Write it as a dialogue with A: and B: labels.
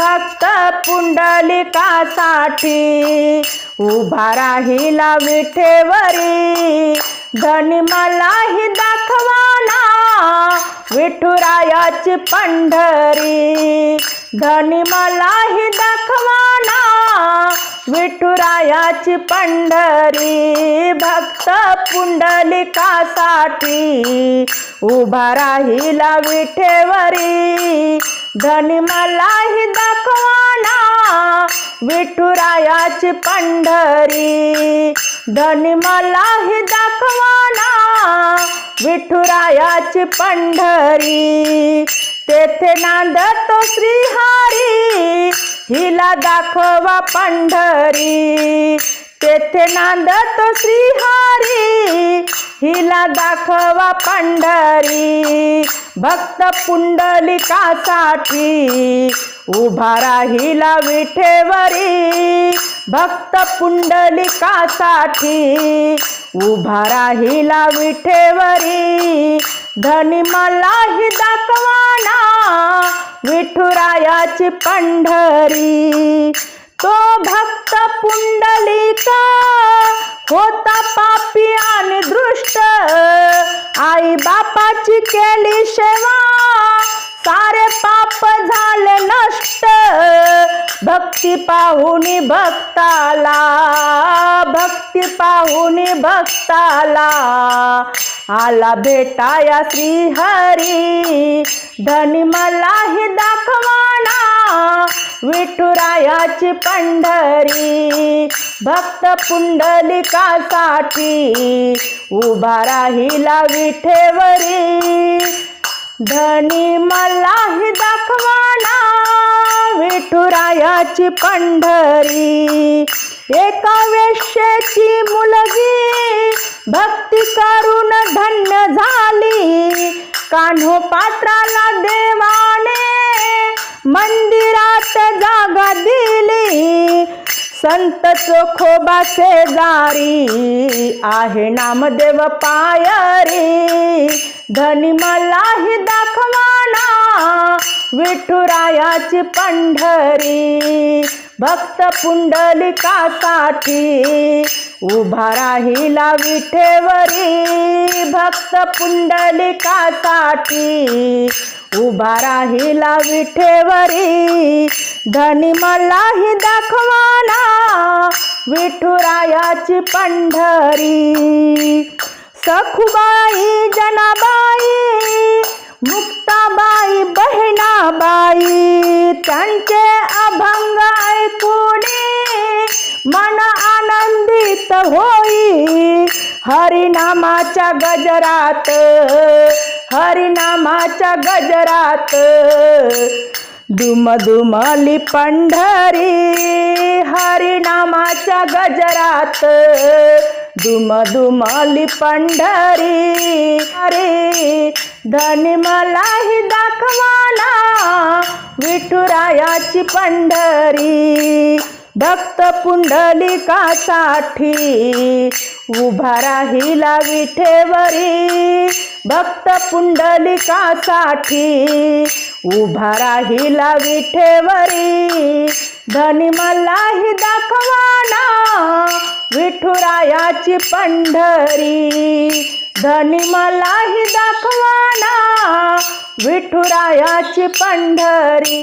A: भक्त पुंडलिकासाठी उभा राहिला विठेवरी. धनी मलाही दाखवाना विठुरायाची पंढरी. धनी मलाही दाखवाना विठुरायाची पंढरी. भक्त पुंडलिकासाठी उभा राहिला विठेवरी. धनी मलाही दाखवाना विठुरायाची पंढरी. धनी मलाही दाखवाना. विठुरायाची पंढरी. तेथे नांदतो श्रीहारी. हिला दाखवा पंढरी. तेथे नांदतो श्रीहारी. हिला दाखवा पंढरी. भक्त पुंडलिकासाठी उभा राहिला विठेवरी. भक्त पुंडलिकासाठी उभा राहिला विठेवरी. धनी मलाही दाखवाना विठुरायाची पंढरी. तो भक्त पुंडलिका होता पापी आणि आई बापाची केली सेवा. सारे पाप झाले नष्ट. भक्ती पाहुनी भक्ताला. भक्ती पाहुनी भक्ताला. आला भेटाया श्रीहरी. धनी मलाही दाखवाना. विठुरायाची पंढरी. भक्त पुंडलिकासाठी. उभा राहिला विठेवरी. धनी मलाही दाखवाना विठुरायाची पंढरी. एका वेश्याची मुलगी भक्ती करून धन्य झाली. कान्हो पात्राला देवाने मंदिरात जागा दिली. संत चोखोबा शेजारी आहे नामदेव पायरी. धनी मलाही दाखवाना विठुरायाची पंढरी. भक्त पुंडलिकासाठी उभा राहिला विठेवरी. भक्त पुंडलिकासाठी उभा राहिला विठेवरी. धनी मलाही दाखवाना विठुरायाची पंढरी. सखुबाई जनाबाई मुक्ताबाई बहिणाबाई त्यांचे अभंग ऐकूनी मन आनंदित होई. हरिनामाच्या गजरात हरिनामाच्या गजरात दुमदुमाली पंढरी हरिनामाच्या गजरात. दुमदुमाली पंढरी अरे धनी मलाही दाखवाना विठुरायाची पंढरी. भक्त पुंडलिकासाठी उभा राहिला विठेवरी. भक्त पुंडलिकासाठी उभा राहिला विठेवरी. धनी मलाही दाखवाना विठुरायाची पंढरी. धनी मलाही दाखवाना विठुरायाची पंढरी.